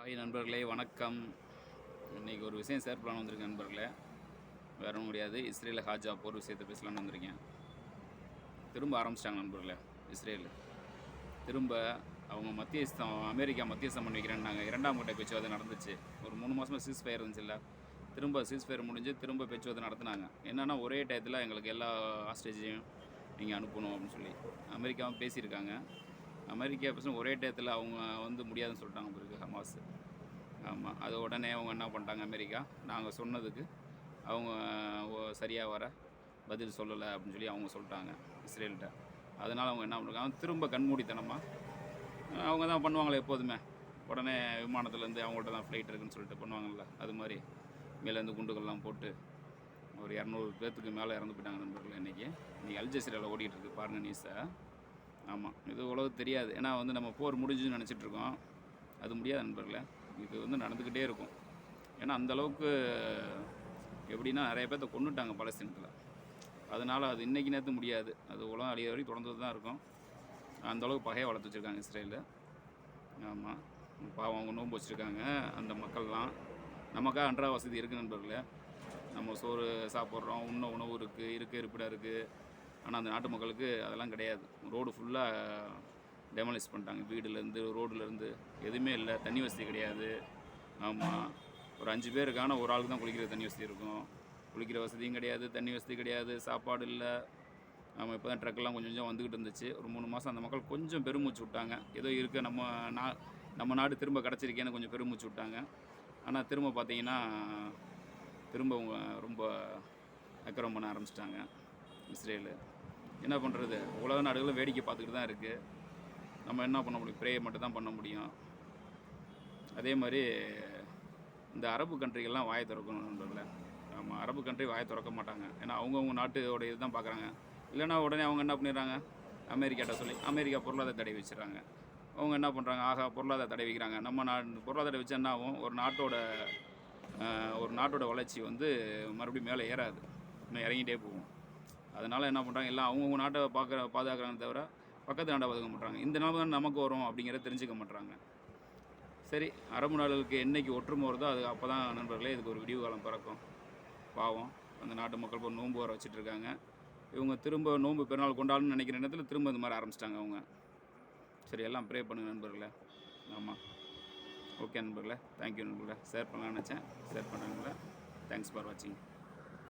Hi நண்பர்களே வணக்கம். இன்றைக்கி ஒரு விஷயம் ஷேர் பண்ண வந்திருக்கேன் நண்பர்களே. வேற ஒன்றும் முடியாது இஸ்ரேலில் ஹாஜா போர் விஷயத்தை பேசலாம்னு வந்திருக்கேன். திரும்ப ஆரம்பிச்சிட்டாங்க நண்பர்களே இஸ்ரேல். திரும்ப அவங்க மத்தியஸ்தம் அமெரிக்கா மத்தியஸ்தம் பண்ணி வைக்கிறேன்னாங்க இரண்டாம் கட்ட பேச்சுவார்த்தை நடந்துச்சு. ஒரு மூணு மாதமாக சீஸ் ஃபயர் இருந்துச்சுல்ல. திரும்ப சீஸ் ஃபயர் முடிஞ்சு திரும்ப பேச்சுவார்த்தை நடத்துனாங்க. என்னென்னா ஒரே டயத்தில் எங்களுக்கு எல்லா ஹாஸ்டேஜையும் நீங்கள் அனுப்பணும் அப்படின்னு சொல்லி அமெரிக்காவும் பேசியிருக்காங்க. அமெரிக்கா பேசும் ஒரே டயத்தில் அவங்க வந்து முடியாதுன்னு சொல்லிட்டாங்க பிறகு ஹமாஸ். ஆமாம் அது உடனே அவங்க என்ன பண்ணிட்டாங்க அமெரிக்கா? நாங்கள் சொன்னதுக்கு அவங்க சரியாக வர பதில் சொல்லலை அப்படின்னு சொல்லி அவங்க சொல்லிட்டாங்க இஸ்ரேல்கிட்ட. அதனால் அவங்க என்ன பண்ணுறாங்க திரும்ப கண்மூடித்தனமாக அவங்க தான் பண்ணுவாங்களே எப்போதுமே. உடனே விமானத்துலேருந்து அவங்கள்ட்ட தான் ஃப்ளைட் இருக்குன்னு சொல்லிட்டு பண்ணுவாங்கல்ல அது மாதிரி. மேலேருந்து குண்டுகள்லாம் போட்டு ஒரு இரநூறு பேர்த்துக்கு மேலே இறந்து போயிட்டாங்க நண்பர்கள் இன்றைக்கி இன்றைக்கி அல்ஜசீராவில் ஓடிக்கிட்டு இருக்கு பாருங்கள் நியூஸை ஆமாம் இது உலகம் தெரியாது. ஏன்னா வந்து நம்ம போர் முடிஞ்சுன்னு நினச்சிட்ருக்கோம். அது முடியாது நண்பர்களே இது வந்து நடந்துக்கிட்டே இருக்கும். ஏன்னா அந்த அளவுக்கு எப்படின்னா நிறைய பேர்த்த கொண்டுட்டாங்க பலஸ்தீனத்தில். அதனால் அது இன்றைக்கி நேற்று முடியாது. அது உலகம் அழிய வரைக்கும் தொடர்ந்து தான் இருக்கும். அந்த அளவுக்கு பகையை வளர்த்து வச்சுருக்காங்க இஸ்ரேலில். ஆமாம் பாவம் அவங்க நோன்பு வச்சுருக்காங்க அந்த மக்கள்லாம். நமக்காக அன்றா வசதி இருக்குது நண்பர்களே. நம்ம சோறு சாப்பிட்றோம் உண்ண உணவு இருக்குது இருக்க இருப்பிடம் இருக்குது ஆனால் அந்த நாட்டு மக்களுக்கு அதெல்லாம் கிடையாது. ரோடு ஃபுல்லாக டெமாலிஸ் பண்ணிட்டாங்க. வீடுலேருந்து ரோடுலேருந்து எதுவுமே இல்லை. தண்ணி வசதி கிடையாது. ஆமாம் ஒரு அஞ்சு பேருக்கான ஒரு ஆளுக்கு தான் குளிக்கிற தண்ணி வசதி இருக்கும். குளிக்கிற வசதியும் கிடையாது. தண்ணி வசதி கிடையாது. சாப்பாடு இல்லை. ஆமாம் இப்போ தான் ட்ரக்கெல்லாம் கொஞ்சம் கொஞ்சம் வந்துக்கிட்டு இருந்துச்சு. ஒரு மூணு மாதம் அந்த மக்கள் கொஞ்சம் பெருமூச்சு விட்டாங்க. ஏதோ இருக்க. நம்ம நா நம்ம நாடு திரும்ப கிடச்சிருக்கேன்னு கொஞ்சம் பெருமூச்சு விட்டாங்க. ஆனால் திரும்ப பார்த்தீங்கன்னா திரும்ப அவங்க ரொம்ப அக்கிரமம் பண்ண ஆரம்பிச்சிட்டாங்க. இஸ்ரேலு. என்ன பண்ணுறது உலக நாடுகளும் வேடிக்கை பார்த்துக்கிட்டு தான் இருக்குது நம்ம என்ன பண்ண முடியும்? ப்ரேயர் மட்டும் தான் பண்ண முடியும். அதே மாதிரி இந்த அரபு கண்ட்ரிகள்லாம் வாயை திறக்கணும் நம்ம ஆமாம் அரபு கண்ட்ரி வாயை திறக்க மாட்டாங்க. ஏன்னா அவங்கவுங்க நாட்டோட இதுதான் பார்க்குறாங்க. இல்லைன்னா உடனே அவங்க என்ன பண்ணிடுறாங்க? அமெரிக்காட்ட சொல்லி அமெரிக்கா பொருளாதார தடை வச்சிடுறாங்க. அவங்க என்ன பண்ணுறாங்க ஆகா பொருளாதார தடை வைக்கிறாங்க. நம்ம நாடு பொருளாதார வச்சு என்ன ஆகும்? ஒரு நாட்டோட ஒரு நாட்டோட வளர்ச்சி வந்து மறுபடியும் மேலே ஏறாது. இன்னும் இறங்கிட்டே போகும். அதனால் என்ன பண்ணுறாங்க எல்லாம் அவங்கவுங்க நாட்டை பார்க்குற பாதுகாக்கிறாங்க தவிர பக்கத்து நாட்டை பாதுகாக்க மாட்டாங்க இந்த நாள் தான் நமக்கு வரும் அப்படிங்கிறத தெரிஞ்சுக்க மாட்றாங்க. சரி அரபு நாடுகளுக்கு என்னைக்கு ஒற்றுமை வருதோ அது அப்போ தான் நண்பர்களே இதுக்கு ஒரு விடிவு காலம் பிறக்கும். பாவம் அந்த நாட்டு மக்கள் இப்போ நோன்பு வர வச்சுட்டு இருக்காங்க. இவங்க திரும்ப நோன்பு பெருநாள் கொண்டாடணும்னு நினைக்கிற நேரத்தில் திரும்ப இந்த மாதிரி ஆரம்பிச்சிட்டாங்க அவங்க. சரி எல்லாம் ப்ரே பண்ணுங்க நண்பர்களே. ஆமாம் ஓகே நண்பர்களே. தேங்க்யூ நண்பர்களே. ஷேர் பண்ணலாம்னு நினச்சேன். ஷேர் பண்ணுறேன் தேங்க்ஸ் ஃபார் வாட்சிங்